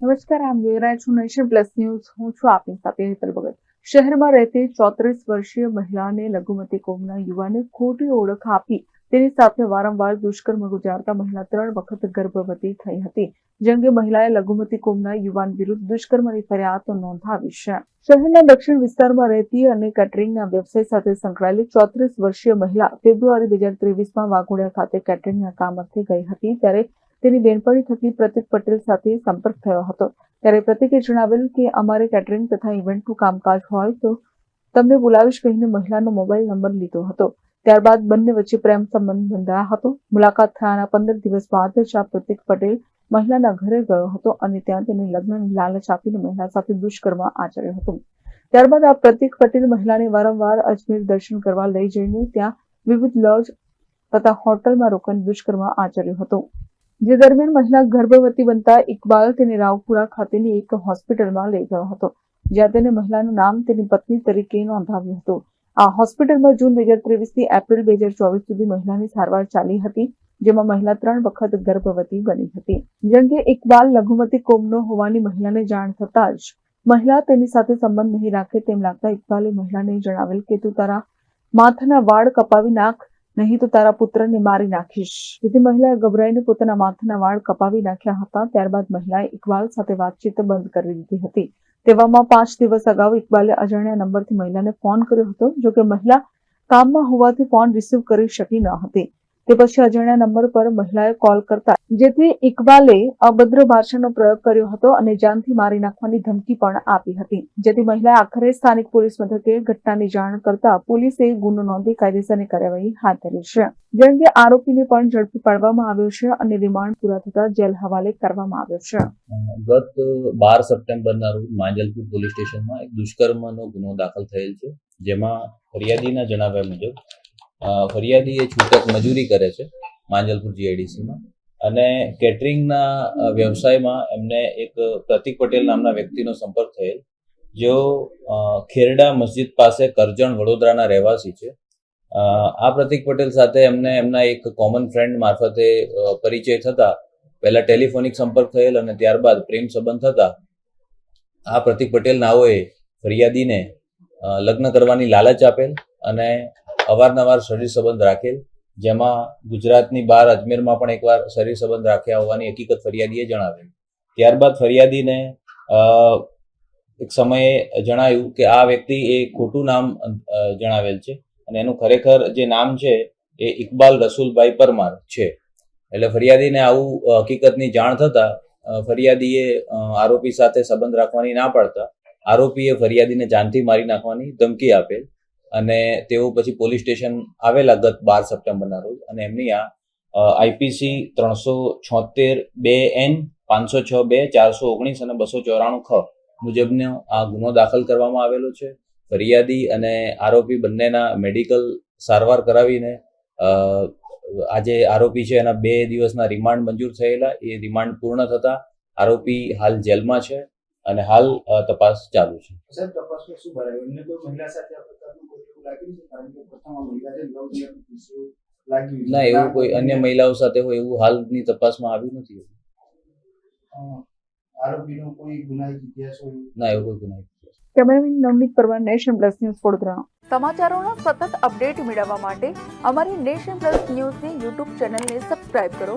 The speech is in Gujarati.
નમસ્કાર, આમ જોઈ છો નેશન પ્લસ ન્યૂઝ. હું છું આપની સાથે હેતલ ભગત. શહેરમાં રહેતી ચોત્રીસ વર્ષીય મહિલાને લઘુમતી કોમના યુવાને ખોટી ઓળખ આપી. તેની સાથે વારંવાર દુષ્કર્મ ગુજારતા મહિલા ત્રણ વખત ગર્ભવતી થઈ હતી. જે મહિલાએ લઘુમતી કોમના યુવાન વિરુદ્ધ દુષ્કર્મની ફરિયાદ નોંધાવી છે. શહેરના દક્ષિણ વિસ્તારમાં રહેતી અને કેટરિંગના વ્યવસાય સાથે સંકળાયેલી ચોત્રીસ વર્ષીય મહિલા ફેબ્રુઆરી બે હજાર ત્રેવીસમાં વાઘોડિયા ખાતે કેટરિંગના કામ અર્થે ગઈ હતી. ત્યારે તેની બેનપણી થકી પ્રતિક પટેલ સાથે સંપર્ક થયો હતો. ત્યારે પ્રતિકે જણાવેલ કે અમારે કેટરિંગ તથા ઇવેન્ટનું કામકાજ હોય તો તમને બોલાવીશ કહીને મહિલાનો મોબાઈલ નંબર લીધો હતો. ત્યારબાદ બંને વચ્ચે પ્રેમ સંબંધ બંધાયા હતો. મુલાકાત થયાના પંદર દિવસ બાદ જ આ પ્રતિક પટેલ મહિલાના ઘરે ગયો હતો અને ત્યાં તેને લગ્નની લાલચ આપીને મહિલા સાથે દુષ્કર્મ આચર્યો હતો. ત્યારબાદ આ પ્રતિક પટેલ મહિલાને વારંવાર અજમેર દર્શન કરવા લઈ જઈને ત્યાં વિવિધ લોજ તથા હોટલમાં રોકાઈને દુષ્કર્મ આચર્યો હતો. જે દરમિયાન મહિલા ગર્ભવતી બનતા ઇકબાલ તેને રાવપુરા ખાતેની એક હોસ્પિટલમાં લઈ ગયો હતો, જ્યાં તેને મહિલાનું નામ તેની પત્ની તરીકે નોંધાવ્યું હતું. આ હોસ્પિટલમાં જૂન બે હજાર ત્રેવીસથી એપ્રિલ બે હજાર ચોવીસ સુધી મહિલાની સારવાર ચાલી હતી, જેમાં મહિલા ત્રણ વખત ગર્ભવતી બની હતી. જેમ કે ઇકબાલ લઘુમતી કોમનો હોવાની મહિલાને જાણ થતાં જ મહિલા તેની સાથે સંબંધ નહીં રાખે તેમ લાગતા ઇકબાલે મહિલાને જણાવેલ કે, તું તારા માથાના વાળ કપાવી નાખ નહીં તો તારા પુત્રને મારી નાખીશ. જેથી મહિલાએ ગભરાઈને પોતાના માથાના વાળ કપાવી નાખ્યા હતા, ત્યારબાદ મહિલાએ ઇકબાલ સાથે વાતચીત બંધ કરી દીધી હતી. તેવામાં પાંચ દિવસ અગાઉ ઇકબાલે અજાણ્યા નંબરથી મહિલાને ફોન કર્યો હતો, જોકે મહિલા કામમાં હોવાથી ફોન રિસીવ કરી શકી ન હતી. તે પછી અજાણ્યા નંબર પર મહિલાએ કોલ કરતા જેથી ઇકબાલે અભદ્ર ભાષાનો પ્રયોગ કર્યો હતો અને જાનથી મારી નાખવાની ધમકી પણ આપી હતી. જેથી મહિલાએ આખરે સ્થાનિક પોલીસ મથકે ઘટનાની જાણ કરતા પોલીસે ગુનો નોંધી કાયદેસરની કાર્યવાહી હાથ ધરી છે. જેમ કે આરોપીને પણ ઝડપી પાડવામાં આવ્યો છે અને રિમાન્ડ પૂરા થતા જેલ હવાલે કરવામાં આવ્યો છે. ગત બાર સપ્ટેમ્બરના રોજ માંજલપુર પોલીસ સ્ટેશનમાં એક દુષ્કર્મનો ગુનો દાખલ થયેલ છે, જેમાં ફરિયાદીના જણાવ્યા મુજબ ફરિયાદી એ છૂટક મજૂરી કરે છે માંજલપુર જીઆઈડીસીમાં અને કેટરિંગના વ્યવસાયમાં એમને એક પ્રતિક પટેલ નામના વ્યક્તિનો સંપર્ક થયેલ, જેઓ ખેરડા મસ્જિદ પાસે કરજણ વડોદરાના રહેવાસી છે. આ પ્રતિક પટેલ સાથે એમને એમના એક કોમન ફ્રેન્ડ મારફતે પરિચય થતા, પહેલા ટેલિફોનિક સંપર્ક થયેલ અને ત્યારબાદ પ્રેમ સંબંધ થતા, આ પ્રતિક પટેલ નાઓએ ફરિયાદીને લગ્ન કરવાની લાલચ આપેલ અને અવારનવાર શરીર સંબંધ રાખેલ, જેમાં ગુજરાતની બહાર અજમેરમાં પણ એકવાર શરીર સંબંધ રાખ્યા હોવાની હકીકત ફરિયાદીએ જણાવેલ. ત્યારબાદ ફરિયાદીને એક સમયે જણાયું કે આ વ્યક્તિ એ ખોટું નામ જણાવેલ છે અને એનું ખરેખર જે નામ છે એ ઇકબાલ રસુલભાઈ પરમાર છે. એટલે ફરિયાદીને આવું હકીકતની જાણ થતા ફરિયાદીએ આરોપી સાથે સંબંધ રાખવાની ના પાડતા, આરોપીએ ફરિયાદીને જાનથી મારી નાખવાની ધમકી આપેલ. અને તેઓ પછી પોલીસ સ્ટેશન આવેલા ગત બાર સપ્ટેમ્બરના રોજ અને એમની આ આઈપીસી ત્રણસો છોતેર બે એન પાંચસો છ બે ચારસો ઓગણીસ અને બસો ચોરાણું ખ મુજબનો આ ગુનો દાખલ કરવામાં આવેલો છે. ફરિયાદી અને આરોપી બંનેના મેડિકલ સારવાર કરાવીને આજે આરોપી છે એના બે દિવસના રિમાન્ડ મંજૂર થયેલા. એ રિમાન્ડ પૂર્ણ થતા આરોપી હાલ જેલમાં છે. અને હાલ તપાસ ચાલુ છે. સાહેબ તપાસમાં શું ભરાયું? એમને કોઈ મહિલા સાથે આ પ્રકારનું કોઈ એવું લાગ્યું છે? કારણ કે પ્રથમ મહિલા છે લવ લાગ્યું ના એવું કોઈ અન્ય મહિલાઓ સાથે હોય એવું હાલની તપાસમાં આવ્યું નથી આરોપીનો કોઈ ગુનાહિત ઇતિહાસ હોય ના એવું કોઈ ગુનાહિત cameraman Navneet Parmar nation plus news Vadodara. સમાચારોના સતત અપડેટ મેળવવા માટે અમારી નેશન પ્લસ ન્યૂઝની યુટ્યુબ ચેનલને સબસ્ક્રાઇબ કરો.